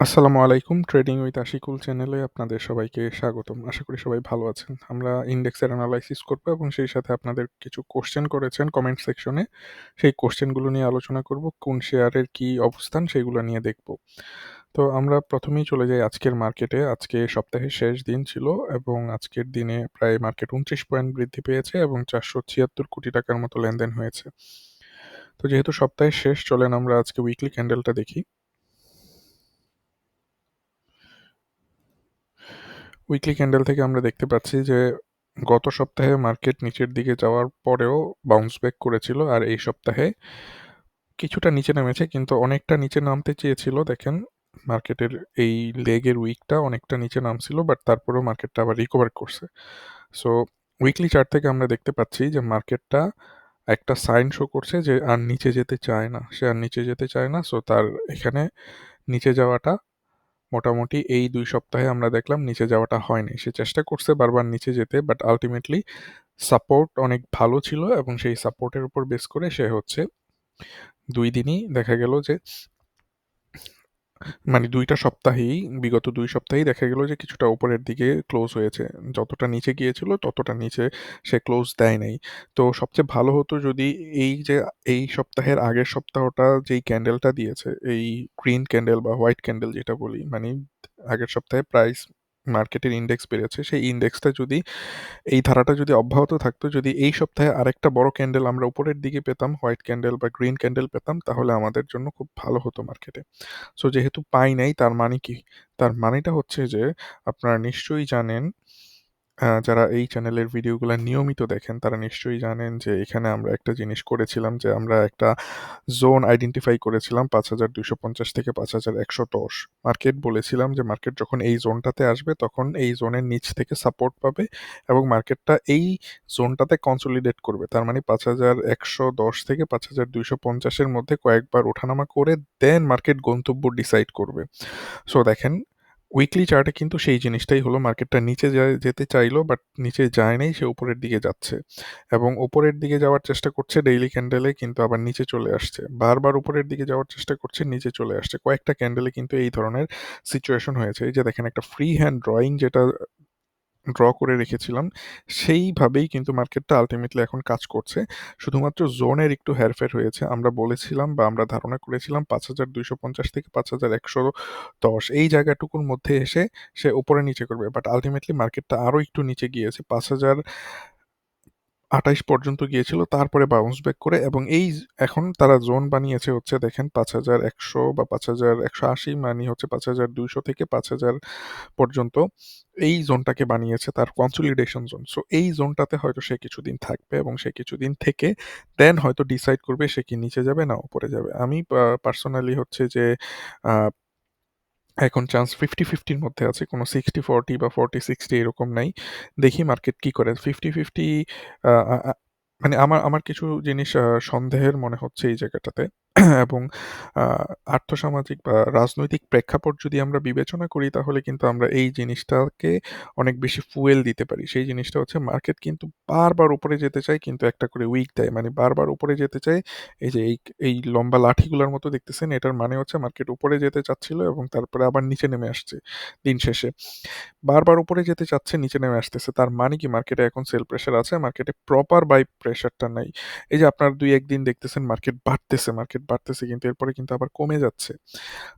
আসসালামু আলাইকুম trading with Ashikul চ্যানেলে আপনাদের সবাইকে স্বাগতম। আশা করি সবাই ভালো আছেন। আমরা ইন্ডেক্সের অ্যানালাইসিস করব এবং সেই সাথে আপনাদের কিছু কোশ্চেন করেছেন কমেন্ট সেকশনে সেই কোশ্চেনগুলো নিয়ে আলোচনা করব, কোন শেয়ারের কি অবস্থান সেগুলো নিয়ে দেখব। তো আমরা প্রথমেই চলে যাই আজকের মার্কেটে আজকে সপ্তাহের শেষ দিন ছিল এবং আজকের দিনে প্রায় মার্কেট উনত্রিশ পয়েন্ট বৃদ্ধি পেয়েছে এবং চারশো ছিয়াত্তর কোটি টাকার মতো লেনদেন হয়েছে। তো যেহেতু সপ্তাহের শেষ, চলেন আমরা আজকে উইকলি ক্যান্ডেলটা দেখি। উইকলি ক্যান্ডেল থেকে আমরা দেখতে পাচ্ছি যে, গত সপ্তাহে মার্কেট নিচের দিকে যাওয়ার পরেও বাউন্স ব্যাক করেছিল। আর এই সপ্তাহে কিছুটা নিচে নেমেছে, কিন্তু অনেকটা নিচে নামতে চেয়েছিল। দেখেন মার্কেটের এই লেগের উইকটা অনেকটা নিচে নামছিল বাট তারপরেও মার্কেটটা আবার রিকভার করছে। সো উইকলি চার্ট থেকে আমরা দেখতে পাচ্ছি যে মার্কেটটা একটা সাইন শো করছে যে, আর নিচে যেতে চায় না। সে আর নিচে যেতে চায় না সো তার এখানে নিচে যাওয়াটা মোটামুটি এই দুই সপ্তাহে আমরা দেখলাম নিচে যাওয়াটা হয়নি। সে চেষ্টা করছে বারবার নিচে যেতে বাট আলটিমেটলি সাপোর্ট অনেক ভালো ছিল এবং সেই সাপোর্টের উপর বেস করে সে হচ্ছে দুই দিনই দেখা গেল যে মানে দুইটা সপ্তাহেই, বিগত দুই সপ্তাহেই দেখা গেল যে কিছুটা উপরের দিকে ক্লোজ হয়েছে। যতটা নিচে গিয়েছিল, ততটা নিচে সে ক্লোজ দেয় নাই। তো সবচেয়ে ভালো হতো যদি এই যে, এই সপ্তাহের আগের সপ্তাহটা যেই ক্যান্ডেলটা দিয়েছে, এই গ্রিন ক্যান্ডেল বা হোয়াইট ক্যান্ডেল যেটা বলি মানে আগের সপ্তাহে প্রাইস মার্কেটের ইন্ডেক্স বেড়েছে, সেই ইন্ডেক্সটা যদি, এই ধারাটা যদি অব্যাহত থাকতো, যদি এই সপ্তাহে আরেকটা বড় ক্যান্ডেল আমরা উপরের দিকে পেতাম হোয়াইট ক্যান্ডেল বা গ্রিন ক্যান্ডেল পেতাম, তাহলে আমাদের জন্য খুব ভালো হতো মার্কেটে সো যেহেতু পাই নাই, তার মানে কি? তার মানেটা হচ্ছে যে, আপনারা নিশ্চয়ই জানেন যারা এই চ্যানেলের ভিডিওগুলো নিয়মিত দেখেন, তারা নিশ্চয়ই জানেন যে এখানে আমরা একটা জিনিস করেছিলাম যে আমরা একটা জোন আইডেন্টিফাই করেছিলাম পাঁচ হাজার দুশো পঞ্চাশ থেকে পাঁচ হাজার একশো দশ। মার্কেট বলেছিলাম যে মার্কেট যখন এই জোনটাতে আসবে, তখন এই জোনের নিচ থেকে সাপোর্ট পাবে এবং মার্কেটটা এই জোনটাতে কনসলিডেট করবে। তার মানে পাঁচ হাজার একশো দশ থেকে পাঁচ হাজার দুইশো পঞ্চাশের মধ্যে কয়েকবার ওঠানামা করে দেন মার্কেট গন্তব্য ডিসাইড করবে। সো দেখেন উইকলি চার্টে কিন্তু সেই জিনিসটাই হলো মার্কেটটা নিচে যেতে চাইলো বাট নিচে যায় নাই, সে উপরের দিকে যাচ্ছে। এবং উপরের দিকে যাওয়ার চেষ্টা করছে ডেইলি ক্যান্ডেলে কিন্তু আবার নিচে চলে আসছে। বারবার উপরের দিকে যাওয়ার চেষ্টা করছে, নিচে চলে আসছে। কয়েকটা ক্যান্ডেলে কিন্তু এই ধরনের সিচুয়েশন হয়েছে। এই যে দেখেন একটা ফ্রি হ্যান্ড ড্রয়িং যেটা ড্র করে রেখেছিলাম, সেইভাবেই কিন্তু মার্কেটটা আলটিমেটলি এখন কাজ করছে। শুধুমাত্র জোনের একটু হেরফের হয়েছে। আমরা বলেছিলাম বা আমরা ধারণা করেছিলাম পাঁচ হাজার দুইশো পঞ্চাশ থেকে পাঁচ হাজার একশো দশ। এই জায়গাটুকুর মধ্যে এসে সে উপরে নিচে করবে। বাট আলটিমেটলি মার্কেটটা আরও একটু নিচে গিয়েছে। পাঁচ হাজার আঠাইশ পর্যন্ত গিয়েছিল, তারপরে বাউন্স ব্যাক করে এবং এই এখন তারা জোন বানিয়েছে হচ্ছে দেখেন পাঁচ হাজার একশো বা পাঁচ হাজার একশো আশি মানে হচ্ছে পাঁচ হাজার দুইশো থেকে পাঁচ হাজার পর্যন্ত এই জোনটাকে বানিয়েছে তার কনসলিডেশন জোন সো এই জোনটাতে হয়তো সে কিছুদিন থাকবে এবং সে কিছুদিন থেকে দেন হয়তো ডিসাইড করবে সে কি নিচে যাবে না উপরে যাবে। আমি পার্সোনালি হচ্ছে যে এখন চান্স ফিফটি ফিফটির মধ্যে আছে, কোনো সিক্সটি ফর্টি বা ফর্টি সিক্সটি এরকম নাই। দেখি মার্কেট কি করে। ফিফটি ফিফটি মানে আমার আমার কিছু জিনিস সন্দেহের মনে হচ্ছে এই জায়গাটাতে। এবং আর্থসামাজিক বা রাজনৈতিক প্রেক্ষাপট যদি আমরা বিবেচনা করি, তাহলে কিন্তু আমরা এই জিনিসটাকে অনেক বেশি ফুয়েল দিতে পারি। সেই জিনিসটা হচ্ছে মার্কেট কিন্তু বারবার উপরে যেতে চায়, কিন্তু একটা করে উইক দেয়। মানে বারবার উপরে যেতে চায়, এই যে এই এই লম্বা লাঠিগুলোর মতো দেখতেছেন, এটার মানে হচ্ছে মার্কেট উপরে যেতে চাচ্ছিল এবং তারপরে আবার নিচে নেমে আসছে দিন শেষে। বারবার উপরে যেতে চাচ্ছে, নিচে নেমে আসতেছে, তার মানে কি? মার্কেটে এখন সেল প্রেশার আছে মার্কেটে প্রপার বাই প্রেশারটা নাই। এই যে আপনার দুই, একদিন দেখতেছেন মার্কেট বাড়তেছে মার্কেট বাড়তেছে কিন্তু এরপরে কিন্তু আবার কমে যাচ্ছে।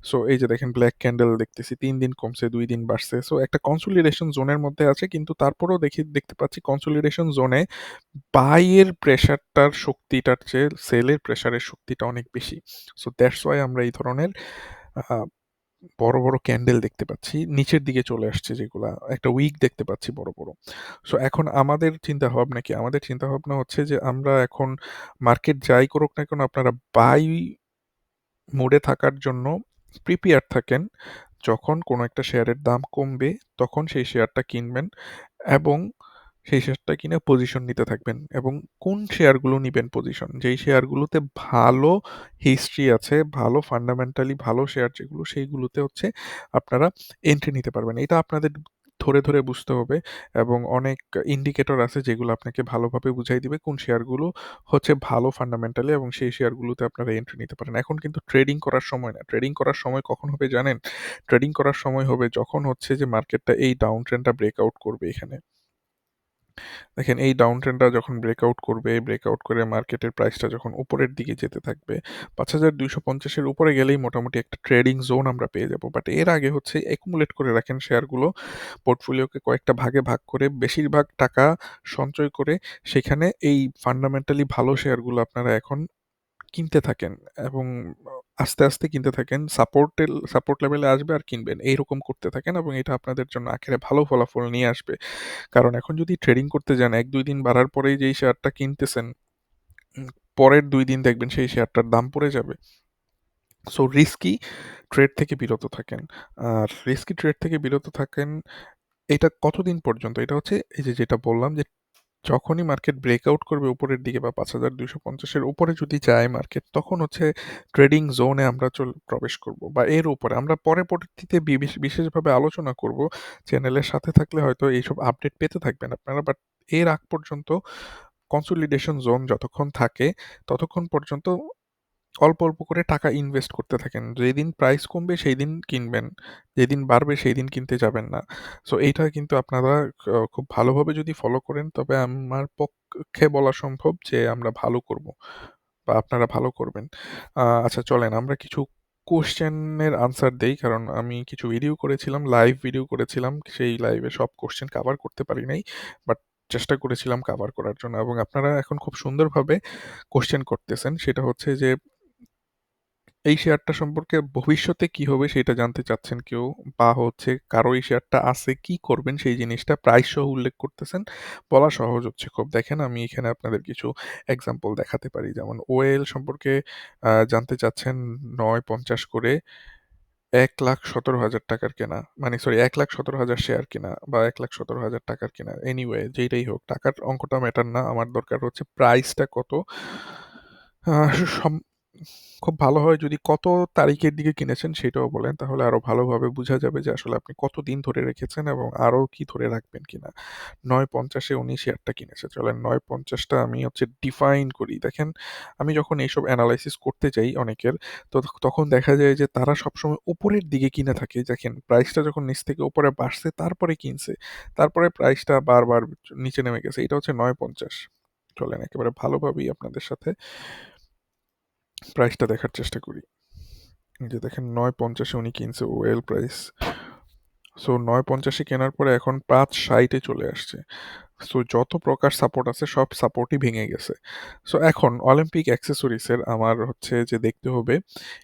সো এই যে দেখেন ব্ল্যাক ক্যান্ডেল দেখতেছি, তিন দিন কমছে, দুই দিন বাড়ছে। সো একটা কনসোলিডেশন জোনের মধ্যে আছে, কিন্তু তারপরেও দেখি, দেখতে পাচ্ছি কনসোলিডেশন জোনে বাইয়ের প্রেশারটার শক্তিটার চেয়ে সেলের প্রেশারের শক্তিটা অনেক বেশি। সো দ্যাটস ওয়াই আমরা এই ধরনের বড় বড় ক্যান্ডেল দেখতে পাচ্ছি। নিচের দিকে চলে আসছে যেগুলা, একটা উইক দেখতে পাচ্ছি বড় বড়। সো এখন আমাদের চিন্তা ভাবনা কি? আমাদের চিন্তা ভাবনা হচ্ছে যে আমরা এখন মার্কেট যাই করুক না কেন, আপনারা বাই মোডে থাকার জন্য প্রিপেয়ার থাকেন। যখন কোনো একটা শেয়ারের দাম কমবে, তখন সেই শেয়ারটা কিনবেন এবং সেই শেয়ারটা কিনে পজিশন নিতে থাকবেন এবং কোন শেয়ারগুলো নিবেন পজিশন যেই শেয়ারগুলোতে ভালো হিস্ট্রি আছে ভালো ফান্ডামেন্টালি ভালো শেয়ার যেগুলো সেইগুলোতে হচ্ছে আপনারা এন্ট্রি নিতে পারবেন এটা আপনাদের ধরে, ধরে বুঝতে হবে এবং অনেক ইন্ডিকেটর আছে যেগুলো আপনাকে ভালোভাবে বুঝাই দিবে কোন শেয়ারগুলো হচ্ছে ভালো ফান্ডামেন্টালি এবং সেই শেয়ারগুলোতে আপনারা এন্ট্রি নিতে পারেন। এখন কিন্তু ট্রেডিং করার সময় না। ট্রেডিং করার সময় কখন হবে জানেন? ট্রেডিং করার সময় হবে যখন হচ্ছে যে মার্কেটটা এই ডাউন ট্রেন্ডটা ব্রেকআউট করবে এখানে। দেখেন এই ডাউন ট্রেন্ডটা যখন ব্রেকআউট করবে, ব্রেকআউট করে মার্কেটের প্রাইসটা যখন উপরের দিকে যেতে থাকবে, ৫,২৫০ পঞ্চাশের উপরে গেলেই মোটামুটি একটা ট্রেডিং জোন আমরা পেয়ে যাব। বাট এর আগে হচ্ছে একুমুলেট করে রাখেন শেয়ারগুলো। পোর্টফোলিওকে কয়েকটা ভাগে ভাগ করে বেশিরভাগ টাকা সঞ্চয় করে সেখানে এই ফান্ডামেন্টালি ভালো শেয়ারগুলো আপনারা এখন কিনতে থাকেন এবং আস্তে, আস্তে কিনতে থাকেন। সাপোর্টের সাপোর্ট লেভেলে আসবে আর কিনবেন। এইরকম করতে থাকেন এবং এটা আপনাদের জন্য আখেরে ভালো ফলাফল নিয়ে আসবে। কারণ এখন যদি ট্রেডিং করতে যান ১-২ দিন বাড়ার পরেই যেই শেয়ারটা কিনতেছেন, পরের ২ দিন দেখবেন সেই শেয়ারটার দাম পড়ে যাবে। সো রিস্কি ট্রেড থেকে বিরত থাকেন। আর রিস্কি ট্রেড থেকে বিরত থাকেন এটা কতদিন পর্যন্ত? এটা হচ্ছে এই যে যেটা বললাম যে যখনই মার্কেট ব্রেকআউট করবে উপরের দিকে বা পাঁচ হাজার দুশো পঞ্চাশের উপরে যদি যায় মার্কেট তখন হচ্ছে ট্রেডিং জোনে আমরা চল, প্রবেশ করব বা এর উপরে আমরা পরে পরবর্তীতে বিশেষভাবে আলোচনা করব। চ্যানেলের সাথে থাকলে হয়তো এইসব আপডেট পেতে থাকবেন আপনারা। বাট এর আগ পর্যন্ত কনসোলিডেশন জোন যতক্ষণ থাকে, ততক্ষণ পর্যন্ত অল্প, অল্প করে টাকা ইনভেস্ট করতে থাকেন। যেদিন প্রাইস কমবে সেই দিন কিনবেন। যেদিন বাড়বে সেই দিন কিনতে যাবেন না। সো এইটা কিন্তু আপনারা খুব ভালোভাবে যদি ফলো করেন তবে আমার পক্ষে বলা সম্ভব যে আমরা ভালো করব বা আপনারা ভালো করবেন। আচ্ছা চলেন আমরা কিছু কোয়েশ্চেনের আনসার দেই। কারণ আমি কিছু ভিডিও করেছিলাম, লাইভ ভিডিও করেছিলাম। সেই লাইভে সব কোশ্চেন কভার করতে পারি নাই। বাট চেষ্টা করেছিলাম কভার করার জন্য এবং আপনারা এখন খুব সুন্দরভাবে কোশ্চেন করতেছেন। সেটা হচ্ছে যে এই শেয়ারটা সম্পর্কে ভবিষ্যতে কি হবে সেটা জানতে চাচ্ছেন কেউ বা হচ্ছে কারও এই শেয়ারটা আছে, কি করবেন সেই জিনিসটা প্রাইস উল্লেখ করতেছেন। বলা সহজ হচ্ছে খুব। দেখেন, আমি এখানে আপনাদের কিছু এক্সাম্পল দেখাতে পারি। যেমন ওয়েল সম্পর্কে জানতে চাচ্ছেন নয় পঞ্চাশ করে এক লাখ সতেরো হাজার টাকার কেনা। মানে সরি এক লাখ সতেরো হাজার শেয়ার কেনা বা এক লাখ সতেরো হাজার টাকার কেনা। এনিওয়ে যেটাই হোক, টাকার অঙ্কটা ম্যাটার না। আমার দরকার হচ্ছে প্রাইসটা কত। খুব ভালো হয় যদি কত তারিখের দিকে কিনেছেন সেটাও বলেন, তাহলে আরও ভালোভাবে বোঝা যাবে যে আসলে আপনি কত দিন ধরে রেখেছেন এবং আরও কি ধরে রাখবেন কিনা। নয় পঞ্চাশে উনি শেয়ারটা কিনেছে, চলেন নয় পঞ্চাশটা আমি হচ্ছে ডিফাইন করি। দেখেন, আমি যখন এইসব অ্যানালাইসিস করতে যাই অনেকের, তো তখন দেখা যায় যে তারা সবসময় উপরের দিকে কিনে থাকে। দেখেন প্রাইসটা যখন নিচ থেকে উপরে বাড়ছে, তারপরে কিনছে, তারপরে প্রাইসটা বারবার নিচে নেমে গেছে। এটা হচ্ছে নয় পঞ্চাশ। চলেন, একেবারে ভালোভাবেই আপনাদের সাথে প্রাইসটা দেখার চেষ্টা করি। যে দেখেন, নয় পঞ্চাশে উনি কিনছে ওয়েল প্রাইস। সো নয় পঞ্চাশে কেনার পরে এখন পাঁচ ষাটে চলে আসছে। সো যত প্রকার সাপোর্ট আছে, সব সাপোর্টই ভেঙে গেছে। সো এখন অলিম্পিক অ্যাক্সেসরিজের আমার হচ্ছে যে দেখতে হবে,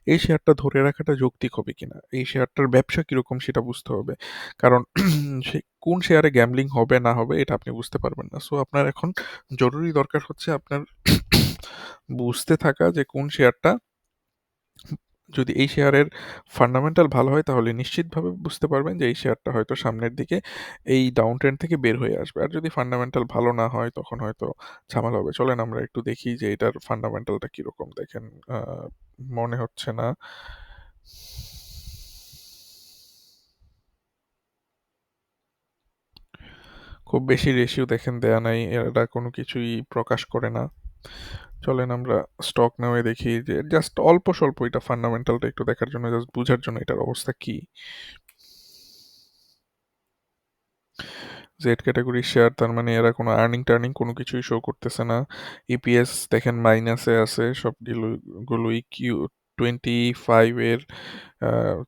এই শেয়ারটা ধরে রাখাটা যৌক্তিক হবে কিনা? এই শেয়ারটার ব্যবসা কীরকম সেটা বুঝতে হবে। কারণ সে কোন শেয়ারে গ্যামলিং হবে, না হবে, এটা আপনি বুঝতে পারবেন না। সো আপনার এখন জরুরি দরকার হচ্ছে আপনার বুঝতে থাকা যে কোন শেয়ারটা যদি এই শেয়ারের ফান্ডামেন্টাল ভালো হয়, তাহলে নিশ্চিতভাবে বুঝতে পারবেন যে এই শেয়ারটা হয়তো সামনের দিকে এই ডাউন ট্রেন্ড থেকে বের হয়ে আসবে। আর যদি ফান্ডামেন্টাল ভালো না হয়, তখন হয়তো ঝামেলা হবে। চলেন আমরা একটু দেখি যে এটার ফান্ডামেন্টালটা কীরকম দেখেন মনে হচ্ছে না। খুব বেশি রেশিও দেখেন দেয়া নাই, এরা কোনো কিছুই প্রকাশ করে না। চলেন আমরা স্টক নামে দেখি যে জাস্ট অল্প স্বল্প এটা ফান্ডামেন্টালটা একটু দেখার জন্য জাস্ট বোঝার জন্য এটার অবস্থা কি? জেড ক্যাটাগরি শেয়ার তার মানে এরা কোনো আর্নিং টার্নিং কোনো কিছুই শো করতেছে না। ইপিএস দেখেন মাইনাসে আছে সবগুলোই কিউ টোয়েন্টি ফাইভের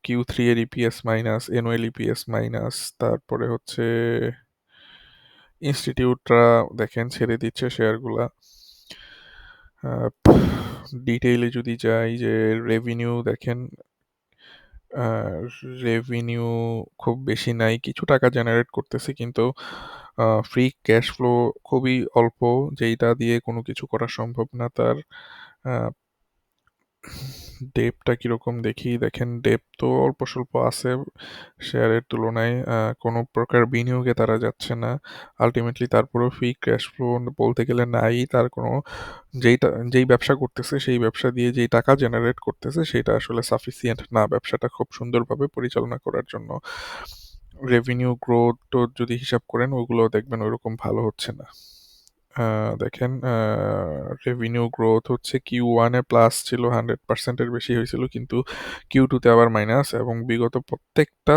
কিউ থ্রি এর EPS minus annual EPS minus তারপরে হচ্ছে ইনস্টিটিউটরা দেখেন ছেড়ে দিচ্ছে শেয়ারগুলা ডিটেইলে যদি যাই যে রেভিনিউ দেখেন রেভিনিউ খুব বেশি নাই, কিছু টাকা জেনারেট করতেছে কিন্তু ফ্রি ক্যাশ ফ্লো খুবই অল্প, যেইটা দিয়ে কোনো কিছু করা সম্ভব না তার ডেপটা কীরকম দেখি। দেখেন, ডেপ তো অল্প স্বল্প আছে শেয়ারের তুলনায় কোনো প্রকার বিনিয়োগে তারা যাচ্ছে না। আলটিমেটলি তারপরেও ফ্রি ক্যাশ ফ্লো বলতে গেলে নাই। তার কোনো যেইটা যেই ব্যবসা করতেছে, সেই ব্যবসা দিয়ে যেই টাকা জেনারেট করতেছে, সেটা আসলে সাফিসিয়েন্ট না ব্যবসাটা খুব সুন্দরভাবে পরিচালনা করার জন্য। রেভিনিউ গ্রোথ যদি হিসাব করেন ওগুলো দেখবেন ওইরকম ভালো হচ্ছে না। দেখেন রেভিনিউ গ্রোথ হচ্ছে কিউ ওয়ানে প্লাস ছিল হান্ড্রেড পার্সেন্টের বেশি হয়েছিল, কিন্তু কিউ টুতে আবার মাইনাস এবং বিগত প্রত্যেকটা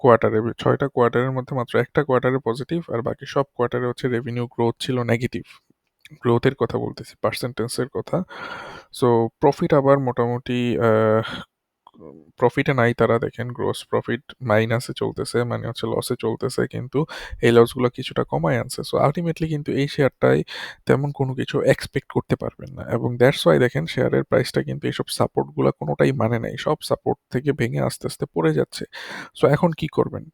কোয়ার্টারে ছয়টা কোয়ার্টারের মধ্যে মাত্র একটা কোয়ার্টারে পজিটিভ আর বাকি সব কোয়ার্টারে হচ্ছে রেভিনিউ গ্রোথ ছিল নেগেটিভ গ্রোথের কথা বলতেছি পার্সেন্টেন্সের কথা। সো প্রফিট আবার মোটামুটি প্রফিটে নাই তারা, দেখেন গ্রোস প্রফিট মাইনাসে চলতেছে মানে হচ্ছে লসে চলতেছে, কিন্তু এই লসগুলো কিছুটা কমায় আনছে। সো আলটিমেটলি কিন্তু এই শেয়ারটাই তেমন কোনো কিছু এক্সপেক্ট করতে পারবেন না। এবং দ্যাটস ওয়াই দেখেন শেয়ারের প্রাইসটা কিন্তু এইসব সাপোর্টগুলো কোনোটাই মানে নাই। সব সাপোর্ট থেকে ভেঙে আস্তে আস্তে পড়ে যাচ্ছে। সো এখন কি করবেন?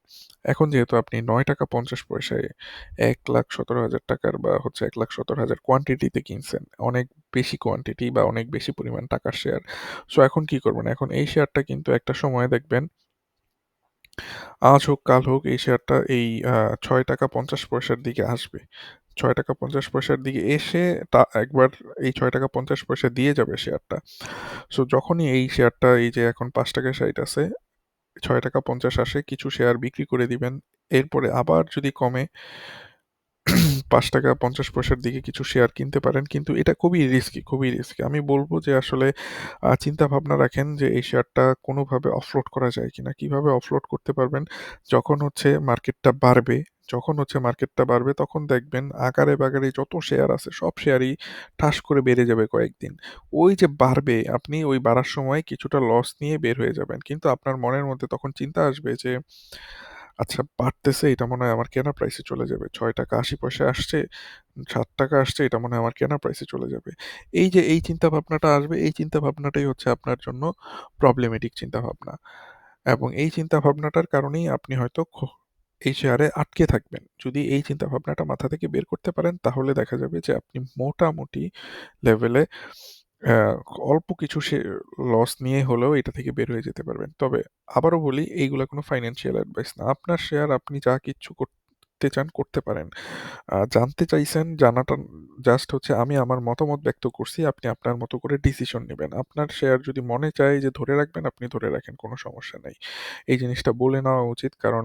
এখন যেহেতু আপনি নয় টাকা পঞ্চাশ পয়সায় এক লাখ সতেরো হাজার টাকার বা হচ্ছে এক লাখ সতেরো হাজার কোয়ান্টিটিতে কিনছেন, অনেক বেশি কোয়ান্টিটি বা অনেক বেশি পরিমাণ টাকার শেয়ার সো এখন কি করবেন? এখন এই শেয়ারটা কিন্তু একটা সময় দেখবেন, আজ হোক, কাল হোক, এই শেয়ারটা এই ছয় টাকা পঞ্চাশ পয়সার দিকে আসবে। ছয় টাকা পঞ্চাশ পয়সার দিকে এসে তা একবার এই ছয় টাকা পঞ্চাশ পয়সা দিয়ে যাবে শেয়ারটা সো যখনই এই শেয়ারটা এই যে এখন পাঁচ টাকা সাইট আছে ছয় টাকা পঞ্চাশ আসে, কিছু শেয়ার বিক্রি করে দিবেন। এরপরে আবার যদি কমে, পাঁচ টাকা পঞ্চাশ পয়সার দিকে কিছু শেয়ার কিনতে পারেন। কিন্তু এটা খুবই রিস্কি খুবই রিস্কি আমি বলব যে আসলে চিন্তা ভাবনা রাখেন যে এই শেয়ারটা কোনোভাবে অফলোড করা যায় কিনা। কীভাবে অফলোড করতে পারবেন? যখন হচ্ছে মার্কেটটা বাড়বে যখন হচ্ছে মার্কেটটা বাড়বে তখন দেখবেন আকারে বাগারে যত শেয়ার আছে সব শেয়ারই ঠাস করে বেড়ে যাবে কয়েকদিন। ওই যে বাড়বে, আপনি ওই বাড়ার সময় কিছুটা লস নিয়ে বের হয়ে যাবেন। কিন্তু আপনার মনের মধ্যে তখন চিন্তা আসবে যে আচ্ছা বাড়তেছে, এটা মনে হয় আমার কেনা প্রাইসে চলে যাবে। ছয় টাকা আশি পয়সা আসছে, সাত টাকা আসছে, এটা মনে হয় আমার কেনা প্রাইসে চলে যাবে। এই যে এই চিন্তা ভাবনাটা আসবে, এই চিন্তা ভাবনাটাই হচ্ছে আপনার জন্য প্রবলেমেটিক চিন্তা ভাবনা এবং এই চিন্তা ভাবনাটার কারণেই আপনি হয়তো এই শেয়ারে আটকে থাকবেন। যদি এই চিন্তা ভাবনাটা মাথা থেকে বের করতে পারেন, তাহলে দেখা যাবে যে আপনি মোটামুটি লেভেলে অল্প কিছু সে লস নিয়ে হলেও এটা থেকে বের হয়ে যেতে পারবেন। তবে আবারও বলি, এইগুলো কোনো ফাইন্যান্সিয়াল অ্যাডভাইস না। আপনার শেয়ার আপনি যা কিচ্ছু করতে চান করতে পারেন। জানতে চাইছেন, জানাটা জাস্ট হচ্ছে আমি আমার মতামত ব্যক্ত করছি, আপনি আপনার মতো করে ডিসিশন নেবেন। আপনার শেয়ার যদি মনে চায় যে ধরে রাখবেন, আপনি ধরে রাখেন, কোনো সমস্যা নেই। এই জিনিসটা বলে নেওয়া উচিত। কারণ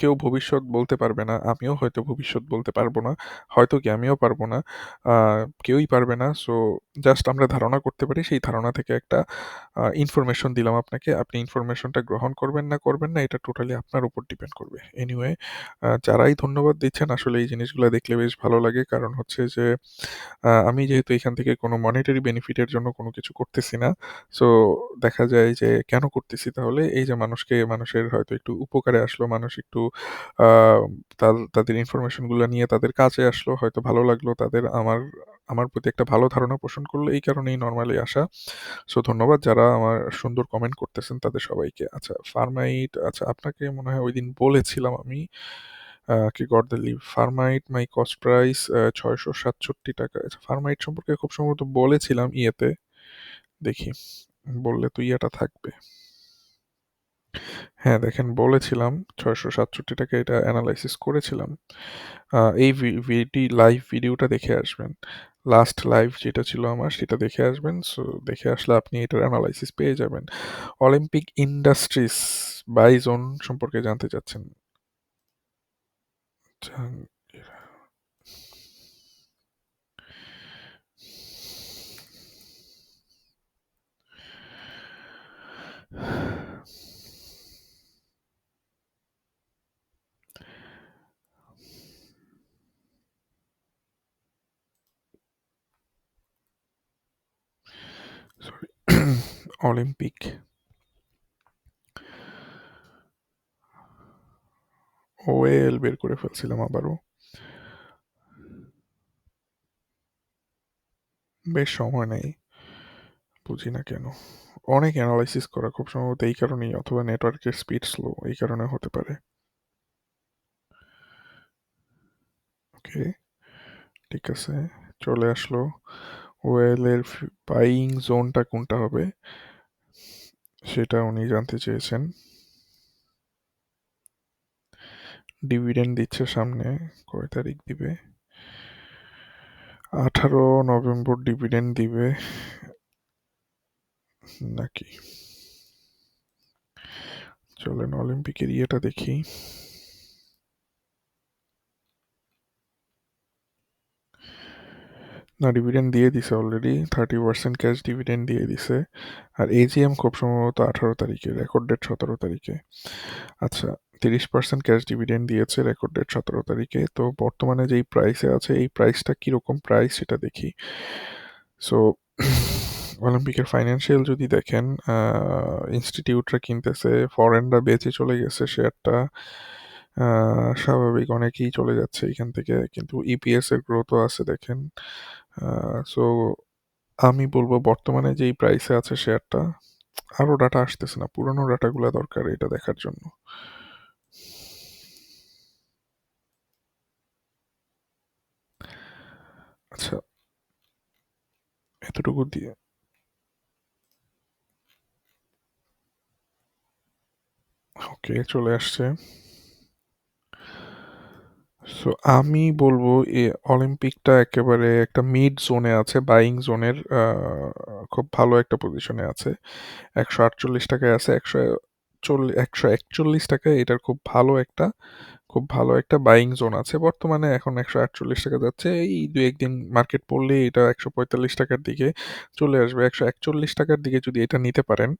কেউ ভবিষ্যৎ বলতে পারবে না, আমিও হয়তো ভবিষ্যৎ বলতে পারব না, হয়তো কি আমিও পারব না কেউই পারবে না সো জাস্ট আমরা ধারণা করতে পারি, সেই ধারণা থেকে একটা ইনফরমেশন দিলাম আপনাকে, আপনি ইনফরমেশনটা গ্রহণ করবেন না করবেন না, এটা টোটালি আপনার উপর ডিপেন্ড করবে। এনিওয়ে যারাই ধন্যবাদ দিচ্ছেন, আসলে এই জিনিসগুলো দেখলে বেশ ভালো লাগে, কারণ হচ্ছে যে আমি যেহেতু এখান থেকে কোনো মনিটারি বেনিফিটের জন্য কোনো কিছু করতেছি না সো দেখা যায় যে, কেন করতেছি তাহলে? এই যে মানুষকে, মানুষের হয়তো একটু উপকারে আসলো মানুষ একটু তাদের ইনফরমেশনগুলো নিয়ে তাদের কাছে আসলো, হয়তো ভালো লাগল তাদের আমার আমার প্রতি একটা ভালো ধারণা পোষণ করল, এই কারণেই নর্মালি আসা। সো ধন্যবাদ যারা আমার সুন্দর কমেন্ট করতেছেন তাদের সবাইকে। আচ্ছা ফার্মাইট আচ্ছা আপনাকে মনে হয় ওই দিন বলেছিলাম আমি কি দ্য লিভ। ফার্মাইট মাই কস্ট প্রাইস ছয়শো সাতষট্টি টাকা। আচ্ছা ফার্মাইট সম্পর্কে খুব সম্ভবত বলেছিলাম ইয়েতে। দেখি, বললে তো ইয়েটা থাকবে। হ্যাঁ দেখেন বলেছিলাম, ছয়শো সাতষট্টি টাকা এটা অ্যানালাইসিস করেছিলাম। এই ভিডি লাইভ ভিডিওটা দেখে আসবেন। লাস্ট লাইভ যেটা ছিল আমার সেটা দেখে আসবেন। সো, দেখে আসলে আপনি এটার অ্যানালাইসিস পেয়ে যাবেন। অলিম্পিক ইন্ডাস্ট্রিজ বাই জোন সম্পর্কে জানতে চাচ্ছেন। সরি অলিম্পিক ওয়েল বের করে ফেলছিলাম আবারও। বেশ সময় নেই। বুঝি না কেন। অনেক অ্যানালাইসিস করা খুব সম্ভবত এই কারণেই, অথবা নেটওয়ার্কের স্পিড স্লো এই কারণে হতে পারে। ওকে ঠিক আছে। চলে আসলো। ওয়েলের বাইং জোনটা কোনটা হবে? সেটা উনি জানতে চেয়েছেন। ডিভিডেন্ড দিচ্ছে সামনে, কয় তারিখ দিবে? আঠারো নভেম্বর ডিভিডেন্ড দিবে নাকি? চলেন অলিম্পিকের ইয়েটা দেখি। না ডিভিডেন্ড দিয়ে দিছে already thirty percent cash dividend দিয়ে দিছে। আর এজিএম খুব সম্ভবত আঠারো তারিখে রেকর্ড ডেট সতেরো তারিখে। আচ্ছা তিরিশ পার্সেন্ট ক্যাশ ডিভিডেন্ড দিয়েছে রেকর্ড ডেট সতেরো তারিখে। তো বর্তমানে যেই প্রাইসে আছে, এই প্রাইসটা কীরকম প্রাইস সেটা দেখি। সো অলিম্পিকের ফাইন্যান্সিয়াল যদি দেখেন ইনস্টিটিউটরা কিনতেছে ফরেনরা বেঁচে চলে গেছে শেয়ারটা স্বাভাবিক অনেকেই চলে যাচ্ছে এখান থেকে, কিন্তু ইপিএস এর গ্রোথও আছে দেখেন। সো আমি বলব বর্তমানে যেই প্রাইসে আছে শেয়ারটা আরও ডাটা আসতেছে না। পুরনো ডাটাগুলো দরকার এটা দেখার জন্য। আচ্ছা এতটুকু দিয়ে। ওকে চলে আসছে। সো আমি বলব, এ অলিম্পিকটা একেবারে একটা মিড জোনে আছে বাইং জোনের খুব ভালো একটা পজিশনে আছে। একশো আটচল্লিশ টাকায় আছে, একশো চল্লিশ একশো একচল্লিশ টাকায় এটার খুব ভালো একটা, খুব ভালো একটা বাইং জোন আছে। বর্তমানে এখন একশো আটচল্লিশ টাকা যাচ্ছে, এই দু একদিন মার্কেট পড়লে এটা একশো পঁয়তাল্লিশ টাকার দিকে চলে আসবে। একশো একচল্লিশ টাকার দিকে যদি এটা নিতে পারেন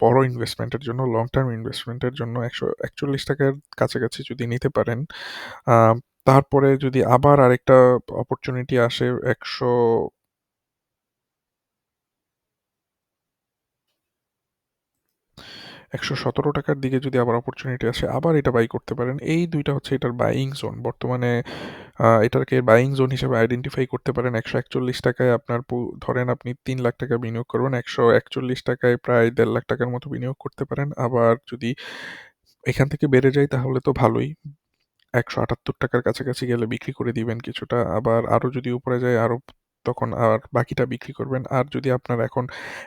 বড় ইনভেস্টমেন্টের জন্য লং টার্ম ইনভেস্টমেন্টের জন্য একশো একচল্লিশ টাকার কাছাকাছি যদি নিতে পারেন তারপরে যদি আবার আরেকটা অপরচুনিটি আসে একশো একশো সতেরো টাকার দিকে যদি আবার অপরচুনিটি আসে, আবার এটা বাই করতে পারেন। এই দুইটা হচ্ছে এটার বাইং জোন বর্তমানে এটাকে বাইং জোন হিসেবে আইডেন্টিফাই করতে পারেন। একশো একচল্লিশ টাকায় আপনার ধরেন আপনি তিন লাখ টাকা বিনিয়োগ করবেন। একশো একচল্লিশ টাকায় প্রায় দেড় লাখ টাকার মতো বিনিয়োগ করতে পারেন। আবার যদি এখান থেকে বেড়ে যায়, তাহলে তো ভালোই। একশো আটাত্তর টাকার কাছাকাছি গেলে বিক্রি করে দিবেন কিছুটা। আবার আরও যদি উপরে যায় আরও তখন আর বাকিটা বিক্রি করবেন। আর যদি আপনার এখন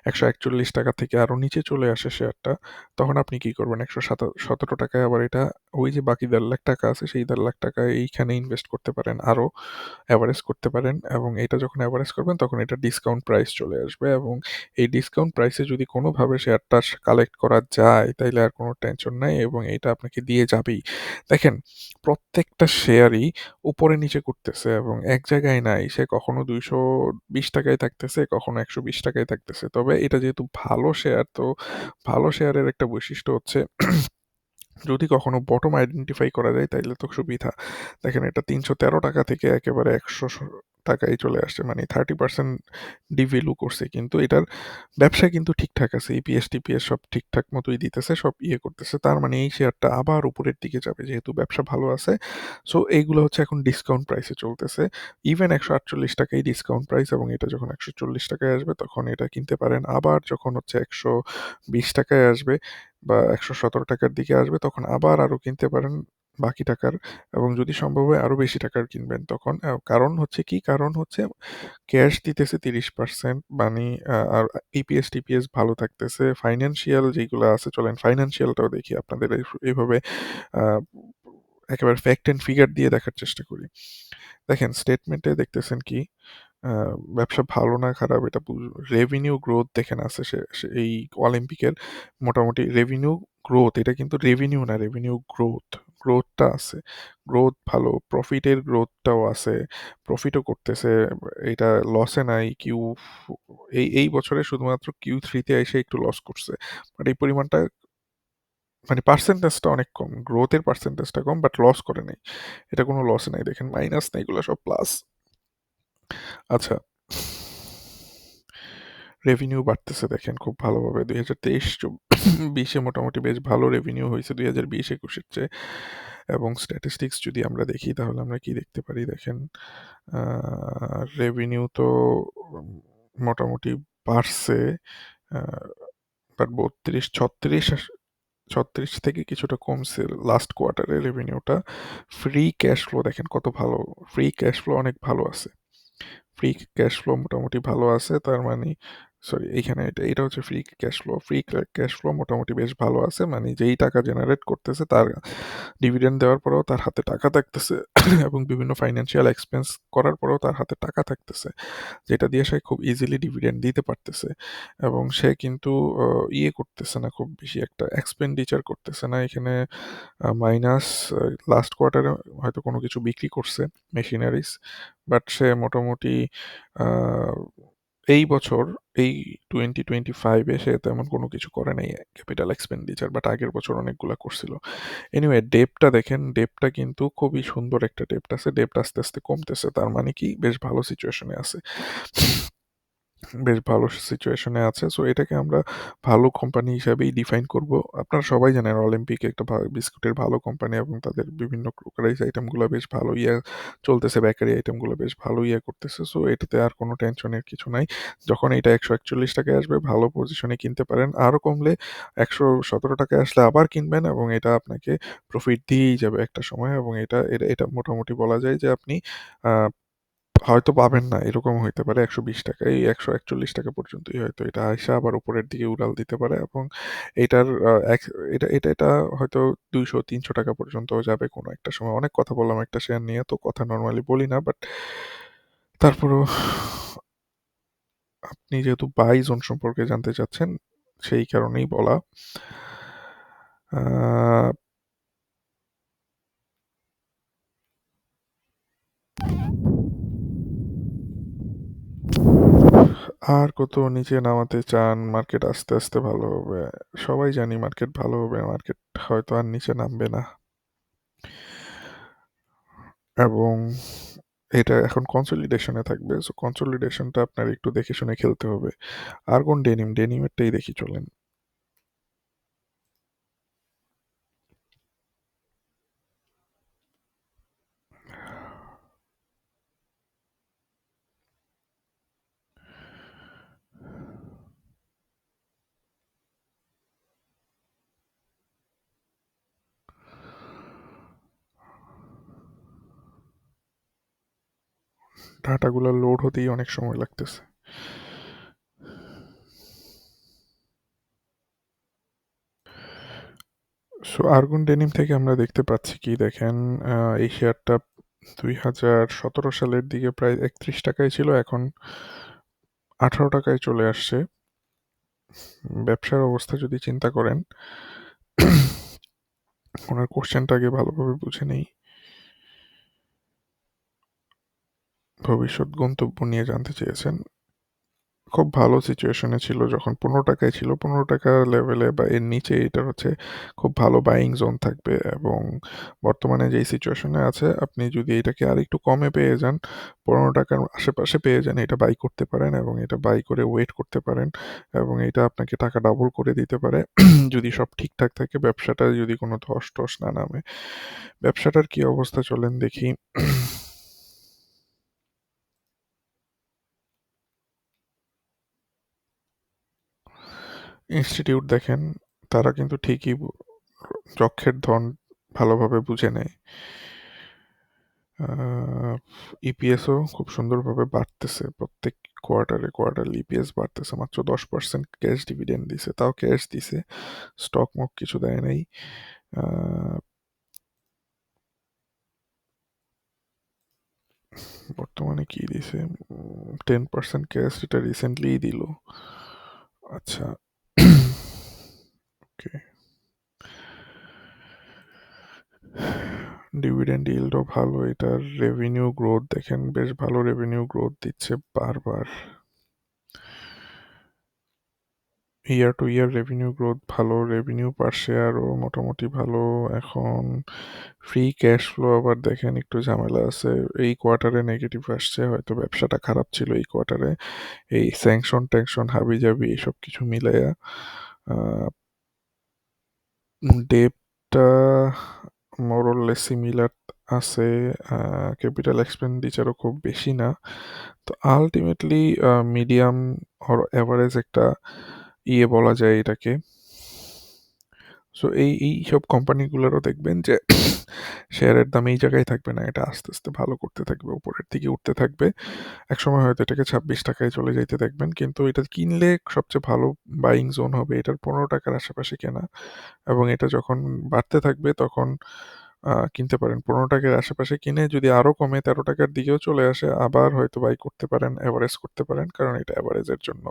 একশো একচল্লিশ টাকা থেকে আরও নিচে চলে আসে শেয়ারটা, তখন আপনি কি করবেন? একশো সতেরো টাকায় আবার এটা, ওই যে বাকি দেড় লাখ টাকা আছে, সেই দেড় লাখ টাকা এইখানে ইনভেস্ট করতে পারেন আরও অ্যাভারেজ করতে পারেন। এবং এটা যখন অ্যাভারেজ করবেন, তখন এটা ডিসকাউন্ট প্রাইস চলে আসবে। এবং এই ডিসকাউন্ট প্রাইসে যদি কোনোভাবে শেয়ারটা কালেক্ট করা যায়, তাইলে আর কোনো টেনশন নাই এবং এটা আপনাকে দিয়ে যাবেই। দেখেন, প্রত্যেকটা শেয়ারই উপরে নিচে করতেছে এবং এক জায়গায় নাই। সে কখনো দুইশো বিশ টাকায় থাকতেছে, কখনো একশো বিশ টাকায় থাকতেছে। তবে এটা যেহেতু ভালো শেয়ার তো ভালো শেয়ারের একটা বৈশিষ্ট্য হচ্ছে, যদি কখনো বটম আইডেন্টিফাই করা যায়, তাইলে তো সুবিধা। দেখেন এটা তিনশো তেরো টাকা থেকে একেবারে একশো টাকায় চলে আসছে। মানে থার্টি পার্সেন্ট ডিভেলু করছে। কিন্তু এটার ব্যবসা কিন্তু ঠিকঠাক আছে। ইপিএস টিপিএস সব ঠিকঠাক মতোই দিতেছে, সব ইয়ে করতেছে। তার মানে এই শেয়ারটা আবার উপরের দিকে যাবে, যেহেতু ব্যবসা ভালো আছে। সো এইগুলো হচ্ছে এখন ডিসকাউন্ট প্রাইসে চলতেছে। ইভেন একশো আটচল্লিশ টাকাই ডিসকাউন্ট প্রাইস এবং এটা যখন একশো চল্লিশ টাকায় আসবে, তখন এটা কিনতে পারেন। আবার যখন হচ্ছে একশো বিশ টাকায় আসবে বা একশো সতেরো টাকার দিকে আসবে, তখন আবার আরও কিনতে পারেন। বাকি টাকার এবং যদি সম্ভব হয় আরও বেশি টাকার কিনবেন তখন। কারণ হচ্ছে কি? কারণ হচ্ছে ক্যাশ দিতেছে তিরিশ পার্সেন্ট মানে আর ইপিএস টিপিএস ভালো থাকতেছে। ফাইন্যান্সিয়াল যেগুলো আছে, চলেন ফাইন্যান্সিয়ালটাও দেখি আপনাদের এইভাবে একেবারে ফ্যাক্ট অ্যান্ড ফিগার দিয়ে দেখার চেষ্টা করি। দেখেন স্টেটমেন্টে দেখতেছেন কি? ব্যবসা ভালো না খারাপ এটা রেভিনিউ গ্রোথ দেখেন আছে সে এই অলিম্পিকের মোটামুটি রেভিনিউ গ্রোথ এটা কিন্তু রেভিনিউ না রেভিনিউ গ্রোথ গ্রোথটা আছে। গ্রোথ ভালো প্রফিটের গ্রোথটাও আছে প্রফিটও করতেছে, এটা লসে নাই কিউ এই এই বছরে শুধুমাত্র কিউ থ্রিতে এসে একটু লস করছে। বাট এই পরিমাণটা মানে পার্সেন্টেজটা অনেক কম গ্রোথের পার্সেন্টেজটা কম বাট লস করে নেই। এটা কোনো লস নাই, দেখেন মাইনাস নেই, এগুলো সব প্লাস আচ্ছা। রেভিনিউ বাড়তেছে, দেখেন খুব ভালোভাবে। দুই হাজার তেইশ বিশে মোটামুটি বেশ ভালো রেভিনিউ হয়েছে দুই হাজার বিশ একুশের চেয়ে। এবং স্ট্যাটিস্টিক্স যদি আমরা দেখি, তাহলে আমরা কি দেখতে পারি? দেখেন রেভিনিউ তো মোটামুটি বাড়ছে বাট বত্রিশ, ছত্রিশ ছত্রিশ থেকে কিছুটা কমছে লাস্ট কোয়ার্টারে রেভিনিউটা ফ্রি ক্যাশ ফ্লো দেখেন কত ভালো। ফ্রি ক্যাশ ফ্লো অনেক ভালো আছে। ফ্রি ক্যাশ ফ্লো মোটামুটি ভালো আছে, তার মানে সরি এইখানে এটা এটা হচ্ছে free cash flow free cash flow মোটামুটি বেশ ভালো আছে। মানে যেই টাকা জেনারেট করতেছে, তার ডিভিডেন্ড দেওয়ার পরেও তার হাতে টাকা থাকতেছে এবং বিভিন্ন ফাইন্যান্সিয়াল এক্সপেন্স করার পরেও তার হাতে টাকা থাকতেছে, যেটা দিয়ে সে খুব ইজিলি ডিভিডেন্ড দিতে পারতেছে। এবং সে কিন্তু ইয়ে করতেছে না, খুব বেশি একটা এক্সপেন্ডিচার করতেছে না। এখানে মাইনাস লাস্ট কোয়ার্টারে হয়তো কোনো কিছু বিক্রি করছে মেশিনারিজ বাট সে মোটামুটি এই বছর, এই টোয়েন্টি টোয়েন্টি ফাইভে সে তেমন কোনো কিছু করে নাই ক্যাপিটাল এক্সপেন্ডিচার বাট আগের বছর অনেকগুলো করছিল এনিওয়ে ডেপটা দেখেন ডেপটা কিন্তু খুবই সুন্দর একটা ডেপটা আছে। ডেপটা আস্তে আস্তে কমতেছে, তার মানে কি, বেশ ভালো সিচুয়েশনে আছে। বেশ ভালো সিচুয়েশনে আছে। সো এটাকে আমরা ভালো কোম্পানি হিসাবেই ডিফাইন করব। আপনারা সবাই জানেন অলিম্পিক একটা বিস্কুটের ভালো কোম্পানি এবং তাদের বিভিন্ন ক্রোকারাইজ আইটেমগুলো বেশ ভালো ইয়ে চলতেছে বেকারি আইটেমগুলো বেশ ভালো ইয়ে করতেছে। সো এটাতে আর কোনো টেনশনের কিছু নাই। যখন এটা একশো একচল্লিশ টাকায় আসবে, ভালো পজিশনে কিনতে পারেন। আরও কমলে একশো সতেরো টাকায় আসলে আবার কিনবেন এবং এটা আপনাকে প্রফিট দিয়েই যাবে একটা সময়। এবং এটা এটা এটা মোটামুটি বলা যায় যে আপনি হয়তো পাবেন না, এরকম হইতে পারে। একশো বিশ টাকা, এই একশো একচল্লিশ টাকা পর্যন্তই হয়তো এটা আইসা আবার উপরের দিকে উড়াল দিতে পারে এবং এটার এক, এটা এটা এটা হয়তো দুইশো, তিনশো টাকা পর্যন্ত যাবে কোনো একটা সময়। অনেক কথা বললাম একটা শেয়ার নিয়ে, তো কথা নর্মালি বলি না বাট তারপরও আপনি যেহেতু বাই জোন সম্পর্কে জানতে চাচ্ছেন, সেই কারণেই বলা। আর কত নিচে নামাতে চান মার্কেট আস্তে আস্তে ভালো হবে। সবাই জানি মার্কেট ভালো হবে মার্কেট হয়তো আর নিচে নামবে না। এবং এটা এখন কনসলিডেশনে থাকবে। সো কনসলিডেশনটা আপনার একটু দেখে শুনে খেলতে হবে। আর কোন ডেনিম ডেনিমেরটাই দেখি চলেন। ডাটাগুলো লোড হতেই অনেক সময় লাগতেছে। সো আর্গুন ডেনিম থেকে আমরা দেখতে পাচ্ছি কি? দেখেন এই শেয়ারটা দুই হাজার সতেরো সালের দিকে প্রায় একত্রিশ টাকায় ছিল, এখন আঠারো টাকায় চলে আসছে। ব্যবসার অবস্থা যদি চিন্তা করেন, ওনার কোশ্চেনটা আগে ভালোভাবে বুঝে নেই। ভবিষ্যৎ গন্তব্য নিয়ে জানতে চেয়েছেন। খুব ভালো সিচুয়েশনে ছিল যখন পনেরো টাকায় ছিল। পনেরো টাকা লেভেলে বা এর নিচে এটা হচ্ছে খুব ভালো বাইং জোন থাকবে এবং বর্তমানে যেই সিচুয়েশনে আছে, আপনি যদি এটাকে আর একটু কমে পেয়ে যান, পনেরো টাকার আশেপাশে পেয়ে যান, এটা বাই করতে পারেন এবং এটা বাই করে ওয়েট করতে পারেন এবং এটা আপনাকে টাকা ডাবল করে দিতে পারে। যদি সব ঠিকঠাক থাকে, ব্যবসাটা যদি কোনো ধস টস না নামে। ব্যবসাটার কি অবস্থা চলেন দেখি। ইনস্টিটিউট দেখেন, তারা কিন্তু ঠিকই যক্ষের ধন ভালোভাবে বুঝে নেয়। ইপিএসও খুব সুন্দরভাবে বাড়তেছে, প্রত্যেক কোয়ার্টারে কোয়ার্টারলি ইপিএস বাড়তেছে, মাত্র দশ পার্সেন্ট ক্যাশ ডিভিডেন্ড দিছে, তাও ক্যাশ দিছে, স্টক মক কিছু দেয় নাই। বর্তমানে কি দিছে? টেন পার্সেন্ট ক্যাশ এটা রিসেন্টলিই দিল। আচ্ছা ওকে ডিভিডেন্ড ইল্ডও ভালো, এটার রেভিনিউ গ্রোথ দেখেন, বেশ ভালো রেভিনিউ গ্রোথ দিচ্ছে বারবার। Year to year revenue growth ভালো রেভিনিউ পার শেয়ারও মোটামুটি ভালো, এখন ফ্রি ক্যাশ ফ্লো আবার দেখেন একটু ঝামেলা আছে। এই কোয়ার্টারে নেগেটিভ আসছে, হয়তো ব্যবসাটা খারাপ ছিল এই কোয়ার্টারে এই স্যাংশন ট্যাংশন হাবি জাবি এইসব কিছু মিলাইয়া ডেপটা মোরললেস সিমিলার আছে ক্যাপিটাল এক্সপেন্ডিচারও খুব বেশি না। তো আলটিমেটলি মিডিয়াম অ্যাভারেজ একটা ইয়ে বলা যায় এটাকে। সো এই এই সব কোম্পানিগুলোরও দেখবেন যে শেয়ারের দাম এই জায়গায় থাকবে না, এটা আস্তে আস্তে ভালো করতে থাকবে, উপরের দিকে উঠতে থাকবে। একসময় হয়তো এটাকে ছাব্বিশ টাকায় চলে যাইতে দেখবেন, কিন্তু এটা কিনলে সবচেয়ে ভালো বাইং জোন হবে, এটার পনেরো টাকার আশেপাশে কেনা। এবং এটা যখন বাড়তে থাকবে, তখন কিনতে পারেন। পনেরো টাকার আশেপাশে কিনে যদি আরও কমে তেরো টাকার দিকেও চলে আসে, আবার হয়তো বাই করতে পারেন অ্যাভারেজ করতে পারেন, কারণ এটা অ্যাভারেজের জন্য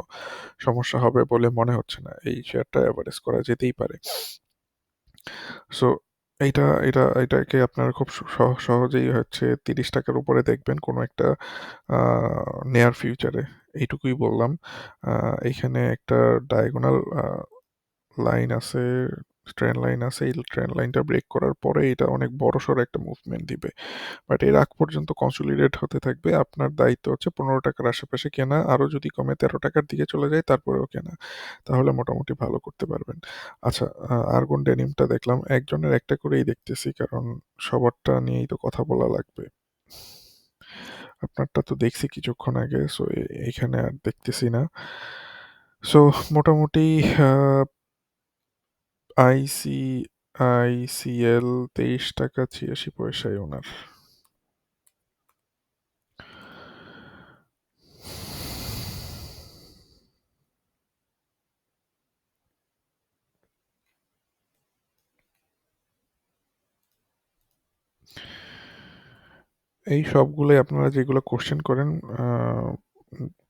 সমস্যা হবে বলে মনে হচ্ছে না। এই শেয়ারটা এভারেজ করা যেতেই পারে। সো এইটা এটা এটাকে আপনারা খুব সহ সহজেই হচ্ছে তিরিশ টাকার উপরে দেখবেন কোনো একটা নেয়ার ফিউচারে এইটুকুই বললাম। এইখানে একটা ডায়াগোনাল লাইন আছে ট্রেন লাইন আছে, এই ট্রেন লাইনটা ব্রেক করার পরে এটা অনেক বড়সড় একটা মুভমেন্ট দিবে। বাট এর আগ পর্যন্ত কনসোলিডেট হতে থাকবে, আপনার দায়িত্ব হচ্ছে পনেরো টাকার আশেপাশে কেনা, আরও যদি কমে তেরো টাকার দিকে চলে যায়, তারপরেও কেনা। তাহলে মোটামুটি ভালো করতে পারবেন। আচ্ছা আর্গন ডেনিমটা দেখলাম, একজনের একটা করেই দেখতেছি, কারণ সবারটা নিয়েই তো কথা বলা লাগবে। আপনারটা তো দেখছি কিছুক্ষণ আগে সো এইখানে আর দেখতেছি না। সো মোটামুটি আইসিআইসিএল তেইশ টাকা ছিয়াশি পয়সায় ওনার। এই সবগুলোই আপনারা যেগুলো কোশ্চেন করেন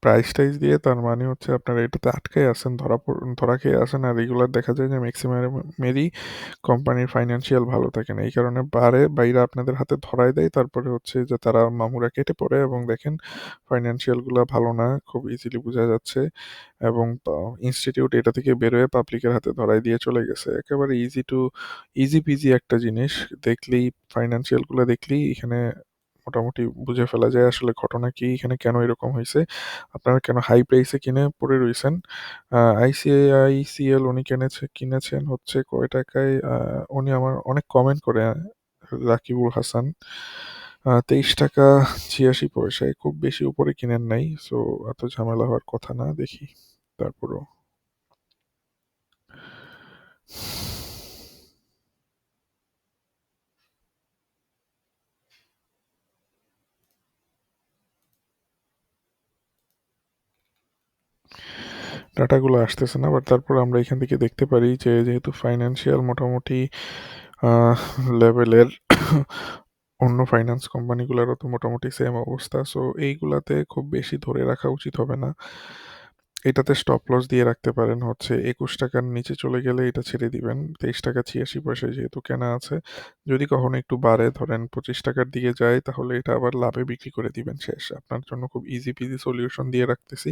প্রাইস টাইস দিয়ে তার মানে হচ্ছে আপনারা এটাতে আটকে আছেন, ধরা ধরা খেয়ে আছেন আর রেগুলার দেখা যায় যে ম্যাক্সিমামেরই কোম্পানির ফাইন্যান্সিয়াল ভালো থাকে না। এই কারণে বারে বাইরে আপনাদের হাতে ধরাই দেয়, তারপরে হচ্ছে যে তারা মামুরা কেটে পড়ে এবং দেখেন ফাইন্যান্সিয়ালগুলো ভালো না, খুব ইজিলি বোঝা যাচ্ছে এবং ইনস্টিটিউট এটা থেকে বেরোয় পাবলিকের হাতে ধরাই দিয়ে চলে গেছে। একেবারে ইজি টু ইজি পিজি একটা জিনিস। দেখলেই ফাইন্যান্সিয়ালগুলো দেখলেই এখানে মোটামুটি বুঝে ফেলা যায় আসলে ঘটনা কি, এখানে কেন এরকম হয়েছে আপনারা কেন হাই প্রাইসে কিনে পড়ে রয়েছেন আইসিআইসিএল উনি কিনেছে, কিনেছেন হচ্ছে কয় টাকায় উনি আমার অনেক কমেন্ট করে, রাকিবুল হাসান। তেইশ টাকা ছিয়াশি পয়সায়, খুব বেশি উপরে কিনেন নাই সো এত ঝামেলা হওয়ার কথা না, দেখি, তারপরও। ডাটাগুলো আসতেছে না বাট তারপর আমরা এখান থেকে দেখতে পারি যে যেহেতু ফাইন্যান্সিয়াল মোটামুটি লেভেলের অন্য ফাইন্যান্স কোম্পানিগুলোরও তো মোটামুটি সেম অবস্থা সো এইগুলাতে খুব বেশি ধরে রাখা উচিত হবে না। এটাতে স্টপ লস দিয়ে রাখতে পারেন হচ্ছে একুশ টাকার নিচে চলে গেলে এটা ছেড়ে দিবেন। তেইশ টাকা ছিয়াশি পয়সায় যেহেতু কেনা আছে, যদি কখনো একটু বাড়ে, ধরেন পঁচিশ টাকার দিকে যায়, তাহলে এটা আবার লাভে বিক্রি করে দিবেন শেষ। আপনার জন্য খুব ইজি পিজি সলিউশন দিয়ে রাখতেছি।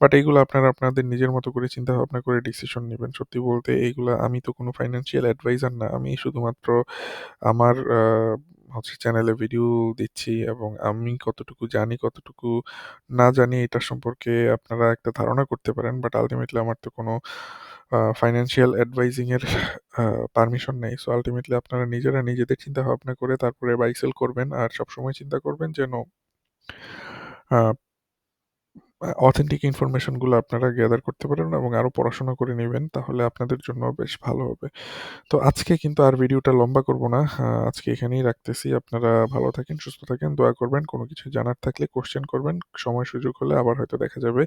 বাট এইগুলো আপনারা আপনাদের নিজের মতো করে চিন্তা ভাবনা করে ডিসিশন নেবেন। সত্যি বলতে এইগুলো আমি তো কোনো ফাইন্যান্সিয়াল অ্যাডভাইজার না। আমি শুধুমাত্র আমার হচ্ছে চ্যানেলে ভিডিও দিচ্ছি এবং আমি কতটুকু জানি, কতটুকু না জানি এটা সম্পর্কে আপনারা একটা ধারণা করতে পারেন বাট আলটিমেটলি আমার তো কোনো ফাইন্যান্সিয়াল অ্যাডভাইজিংয়ের পারমিশন নেই। সো আলটিমেটলি আপনারা নিজেরা নিজেদের চিন্তা ভাবনা করে তারপরে বাইসেল করবেন আর সবসময় চিন্তা করবেন যেন অথেন্টিক ইনফরমেশনগুলো আপনারা গ্যাদার করতে পারেন এবং আরও পড়াশোনা করে নেবেন, তাহলে আপনাদের জন্য বেশ ভালো হবে। তো আজকে কিন্তু আর ভিডিওটা লম্বা করব না। আজকে এখানেই রাখতেছি। আপনারা ভালো থাকেন, সুস্থ থাকেন, দোয়া করবেন। কোনো কিছু জানার থাকলে কোশ্চেন করবেন। সময় সুযোগ হলে আবার হয়তো দেখা যাবে।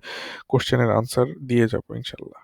কোশ্চেনের আনসার দিয়ে যাব, ইনশাল্লাহ।